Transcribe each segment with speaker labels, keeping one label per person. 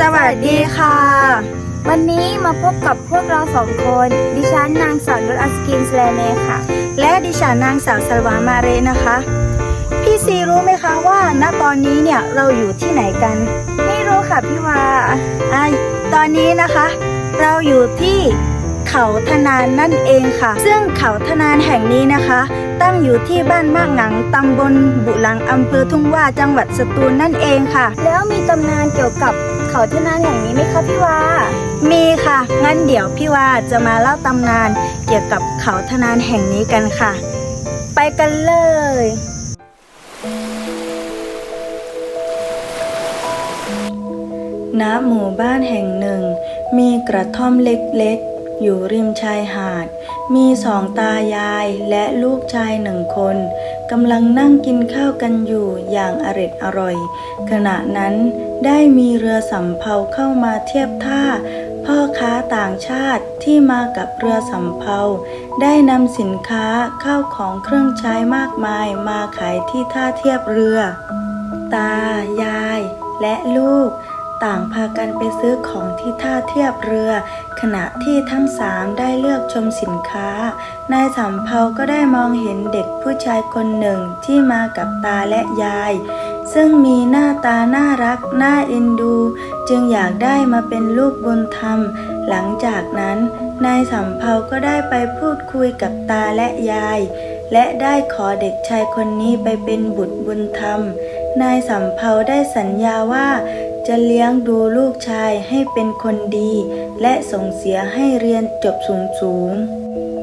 Speaker 1: สวัสดีค่ะ
Speaker 2: วันนี้มาพบกับพวกเราสองคน ดิฉันนางสาวนุชอัสกินสแลเมค่ะ
Speaker 1: และดิฉันนางสาวสลวามาเรนะคะ พี่ซีรู้ไหมคะว่าณตอนนี้เนี่ยเราอยู่ที่ไหนกัน
Speaker 2: ไม่รู้ค่ะพี่วา
Speaker 1: อ่าตอนนี้นะคะ เราอยู่ที่เขาทนานนั่นเองค่ะ ซึ่งเขาทนานแห่งนี้นะคะ ตั้งอยู่ที่บ้านมากหนังตำบลบุหลังอำเภอทุ่งว่าจังหวัดสตูลนั่นเองค่ะ
Speaker 2: แล้วมีตำนานเกี่ยวกับ เขาเทนานแห่งนี้ไหมคะพี่วา
Speaker 1: มีค่ะ งั้นเดี๋ยวพี่ว่าจะมาเล่าตำนานเกี่ยวกับเขาทนานแห่งนี้กันค่ะ ไปกันเลย ณ หมู่บ้านแห่งหนึ่ง มีกระท่อมเล็กๆ อยู่ริมชายหาด มีสองตายายและลูกชายหนึ่งคน กำลังนั่งกินข้าวกันอยู่อย่างอร็ดอร่อย ขณะนั้นได้มีเรือสำเภาเข้ามาเทียบท่า พ่อค้าต่างชาติที่มากับเรือสำเภา ได้นำสินค้าข้าวของเครื่องใช้มากมายมาขายที่ท่าเทียบเรือ ตา ยาย และลูก ต่างพากันไปซื้อของที่ท่าเทียบเรือ ขณะที่ทั้งสามได้เลือกชมสินค้า นายสำเภาก็ได้มองเห็นเด็กผู้ชายคนหนึ่งที่มากับตาและยาย ซึ่งมีหน้าตาน่ารัก น่าเอ็นดู จึงอยากได้มาเป็นลูกบุญธรรม หลังจากนั้น นายสำเภาก็ได้ไปพูดคุยกับตาและยาย และได้ขอเด็กชายคนนี้ไปเป็นบุตรบุญธรรมนายสำเภาได้สัญญาว่า จะเลี้ยงดูลูกชายให้เป็นคนดี และส่งเสียให้เรียนจบสูงสูง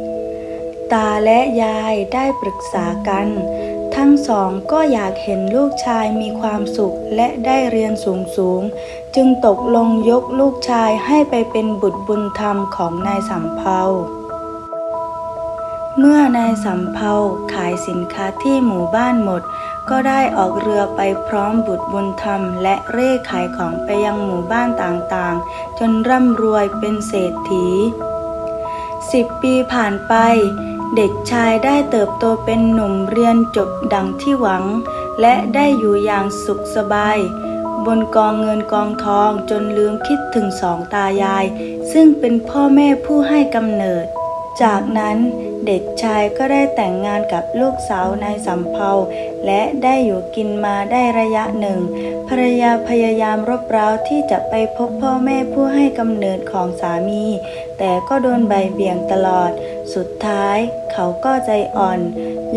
Speaker 1: ๆตาและยายได้ปรึกษากัน ทั้งสองก็อยากเห็นลูกชายมีความสุขและได้เรียนสูงสูงๆจึงตกลงยกลูกชายให้ไปเป็นบุตรบุญธรรมของนายสำเภา เมื่อนายสำเภาขายสินค้าที่หมู่บ้านหมด ก็ได้ออกเรือไปพร้อมบุตรบุญธรรม และเร่ขายของไปยังหมู่บ้านต่างๆ จนร่ำรวยเป็นเศรษฐีสิบปีผ่านไป เด็กชายได้เติบโตเป็นหนุ่มเรียนจบดังที่หวัง และได้อยู่อย่างสุขสบาย บนกองเงินกองทองจนลืมคิดถึงสองตายาย ซึ่งเป็นพ่อแม่ผู้ให้กำเนิด จากนั้นเด็กชายก็ได้แต่งงานกับลูกสาวนายสำเภาและได้อยู่กินมาได้ระยะหนึ่ง ภรรยาพยายามรบเร้าที่จะไปพบพ่อแม่ผู้ให้กำเนิดของสามี แต่ก็โดนใบเบี่ยงตลอด สุดท้ายเขาก็ใจอ่อน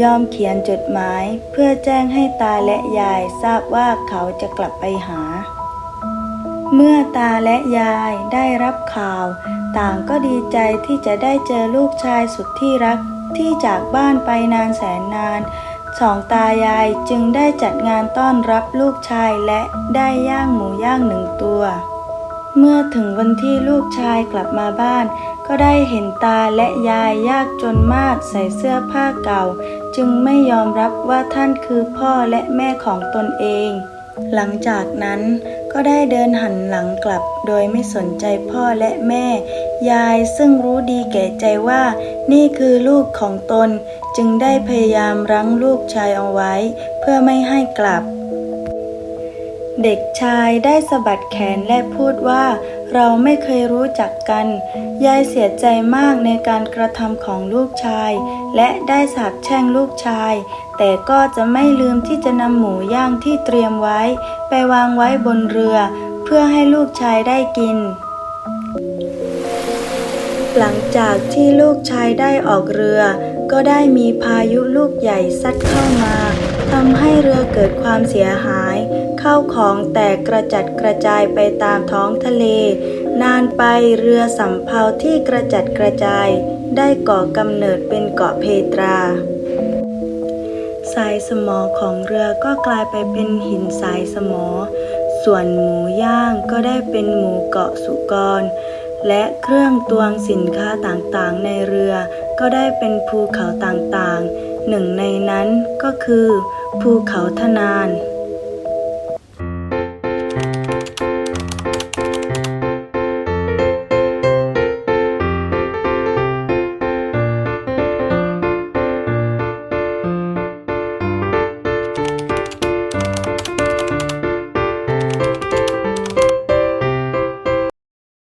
Speaker 1: ยอมเขียนจดหมาย เพื่อแจ้งให้ตาและยายทราบว่าเขาจะกลับไปหา เมื่อตาและยายได้รับข่าว ต่างก็ดีใจที่จะได้เจอลูกชายสุดที่รักที่จากบ้านไปนานแสนนานสองตายายจึงได้จัดงานต้อนรับลูกชายและได้ย่างหมูย่างหนึ่งตัว เมื่อถึงวันที่ลูกชายกลับมาบ้าน ก็ได้เห็นตาและยายยากจนมากใส่เสื้อผ้าเก่า จึงไม่ยอมรับว่าท่านคือพ่อและแม่ของตนเอง หลังจากนั้น ก็ได้เดินหันหลังกลับ โดยไม่สนใจพ่อและแม่ ยายซึ่งรู้ดีแก่ใจว่า นี่คือลูกของตน จึงได้พยายามรั้งลูกชายเอาไว้ เพื่อไม่ให้กลับ เด็กชายได้สะบัดแขนและพูดว่า เราไม่เคยรู้จักกัน ยายเสียใจมากในการกระทำของลูกชาย และได้สาปแช่งลูกชาย แต่ก็จะไม่ลืมที่จะนำหมูย่างที่เตรียมไว้ ไปวางไว้บนเรือ เพื่อให้ลูกชายได้กิน หลังจากที่ลูกชายได้ออกเรือ ก็ได้มีพายุลูกใหญ่ซัดเข้ามาทำให้เรือเกิดความเสียหาย เข้าของแตกกระจัดกระจายไปตามท้องทะเล นานไปเรือสำเภาที่กระจัดกระจาย ได้ก่อกำเนิดเป็นเกาะเพตราทรายสมอของเรือก็กลายไปเป็นหินทรายสมอ ส่วนหมูย่างก็ได้เป็นหมูเกาะสุกร และเครื่องตวงสินค้าต่างๆ ในเรือก็ได้เป็นภูเขาต่างๆ หนึ่งในนั้นก็คือภูเขาทนาน